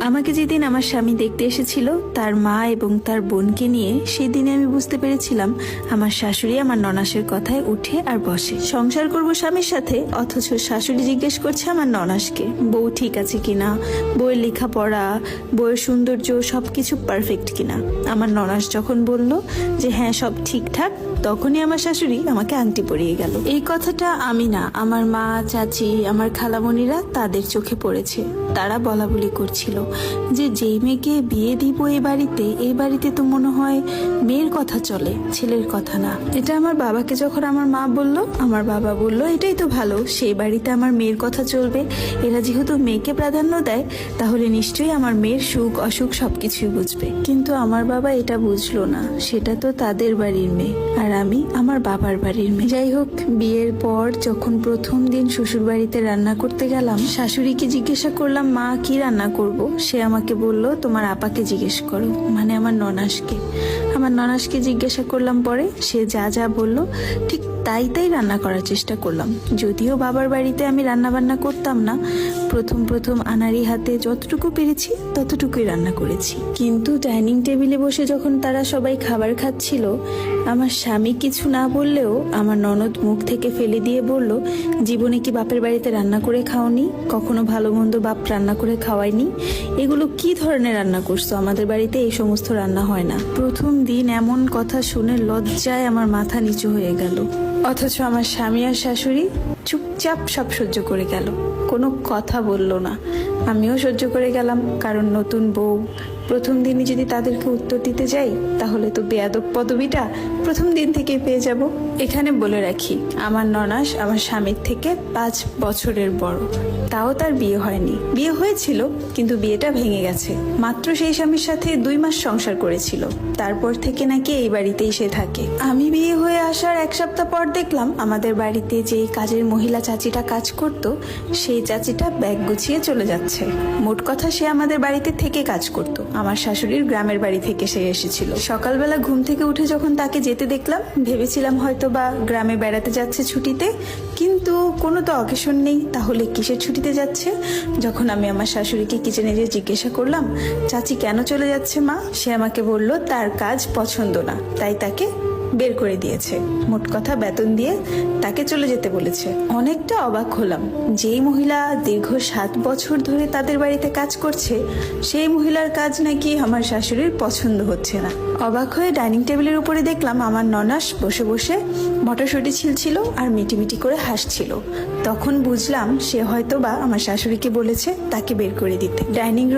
আমাকে যেদিন আমার স্বামী দেখতে এসেছিল, তার মা এবং তার বোনকে নিয়ে সেই দিনে আমি বুঝতে পেরেছিলাম আমার শাশুড়ি আমার ননাসের কথায় উঠে আর বসে। সংসার করব স্বামীর সাথে, অথচ শাশুড়ি জিজ্ঞেস করছে আমার ননাসকে, বউ ঠিক আছে কিনা? বইয়ের লেখাপড়া, বইয়ের সৌন্দর্য সব কিছু পারফেক্ট কিনা? আমার ননাস যখন বলল যে হ্যাঁ সব ঠিকঠাক, তখনই আমার শাশুড়ি আমাকে আংটি পরিয়ে গেল। এই কথাটা আমি না, আমার মা, চাচি, আমার খালামণিরা তাদের চোখে পড়েছে। তারা বলা বলি করছিল। যে যেই মেয়েকে বিয়ে দিব এই বাড়িতে এই বাড়িতে তো মনে হয় মেয়ের কথা চলে, ছেলের কথা না। এটা আমার বাবাকে যখন আমার মা বলল, আমার বাবা বলল, এটাই তো ভালো, সেই বাড়িতে আমার মেয়ের কথা চলবে। এরা যেহেতু মেয়েকে প্রাধান্য দেয়, তাহলে নিশ্চয়ই আমার মেয়ের সুখ, অসুখ সব কিছুই বুঝবে। কিন্তু আমার বাবা এটা বুঝলো না, সেটা তো তাদের বাড়ির মেয়ে, আর আমি আমার বাবার বাড়ির মেয়ে। যাই হোক, বিয়ের পর যখন প্রথম দিন শ্বশুর বাড়িতে রান্না করতে গেলাম, শাশুড়িকে জিজ্ঞাসা করলাম, মা, কি রান্না করব? সে আমাকে বলল, তোমার আপাকে জিজ্ঞেস করো। মানে আমার ননাসকে। আমার ননাসকে জিজ্ঞাসা করলাম পরে, সে যা যা বলল, ঠিক তাই তাই রান্না করার চেষ্টা করলাম। যদিও বাবার বাড়িতে আমি রান্না বান্না করতাম না, প্রথম প্রথম আনারি হাতে যতটুকু পেরেছি ততটুকুই রান্না করেছি। কিন্তু ডাইনিং টেবিলে বসে যখন তারা সবাই খাবার খাচ্ছিল, আমার স্বামী কিছু না বললেও আমার ননদ মুখ থেকে ফেলে দিয়ে বলল, জীবনে কি বাপের বাড়িতে রান্না করে খাওনি? কখনো ভালো মন্দ বাপ রান্না করে খাওয়ায়নি? এগুলো কি ধরনের রান্না করছ? আমাদের বাড়িতে এই সমস্ত রান্না হয় না। প্রথম দিন এমন কথা শুনে লজ্জায় আমার মাথা নিচু হয়ে গেল। অথচ আমার স্বামী আর শাশুড়ি চুপচাপ সব সহ্য করে গেল। কোনো কথা বলল না। আমিও সহ্য করে গেলাম, কারণ নতুন বউ। প্রথম দিনই যদি তাদেরকে উত্তর দিতে যাই, তাহলে তো বেয়াদব পদবিটা প্রথম দিন থেকে পেয়ে যাব। এখানে বলে রাখি, আমার ননাস আমার স্বামীর থেকে পাঁচ বছরের বড়। তাও তার বিয়ে হয়নি। বিয়ে হয়েছিল, কিন্তু বিয়েটা ভেঙে গেছে। মাত্র সেই স্বামীর সাথে দুই মাস সংসার করেছিল। তারপর থেকে নাকি এই বাড়িতেই সে থাকে। আমি বিয়ে হয়ে আসার এক সপ্তাহ পর দেখলাম, আমাদের বাড়িতে যে কাজের মহিলা চাচিটা কাজ করত, সেই চাচিটা ব্যাগ গুছিয়ে চলে যাচ্ছে। মোট কথা সে আমাদের বাড়িতে থেকে কাজ করত। আমার শাশুড়ির গ্রামের বাড়ি থেকে সে এসেছিল। সকালবেলা ঘুম থেকে উঠে যখন তাকে যেতে দেখলাম, ভেবেছিলাম হয়তো বা গ্রামে বেড়াতে যাচ্ছে ছুটিতে, কিন্তু কোনো তো অকেশন নেই, তাহলে কিসের ছুটিতে যাচ্ছে? যখন আমি আমার শাশুড়িকে কিচেনে গিয়ে জিজ্ঞাসা করলাম, চাচি কেন চলে যাচ্ছে মা? সে আমাকে বলল, তার কাজ পছন্দ না। তাই তাকে বের করে দিয়েছে। মোট কথা বেতন দিয়ে তাকে চলে যেতে বলেছে। অনেকটা অবাক হলাম। যেই মহিলা দীর্ঘ সাত বছর ধরে তাদের বাড়িতে কাজ করছে, সেই মহিলার কাজ নাকি আমার শাশুড়ির পছন্দ হচ্ছে না। অবাক হয়ে ডাইনিং টেবিলের উপরে দেখলাম আমার ননাস বসে বসে মটরশুঁটি ছিলছিল আর মিটিমিটি করে হাসছিল। তখন বুঝলাম সে হয়তো বা আমার শাশুড়িকে বলেছে তাকে বের করে দিতে। ডাইনিং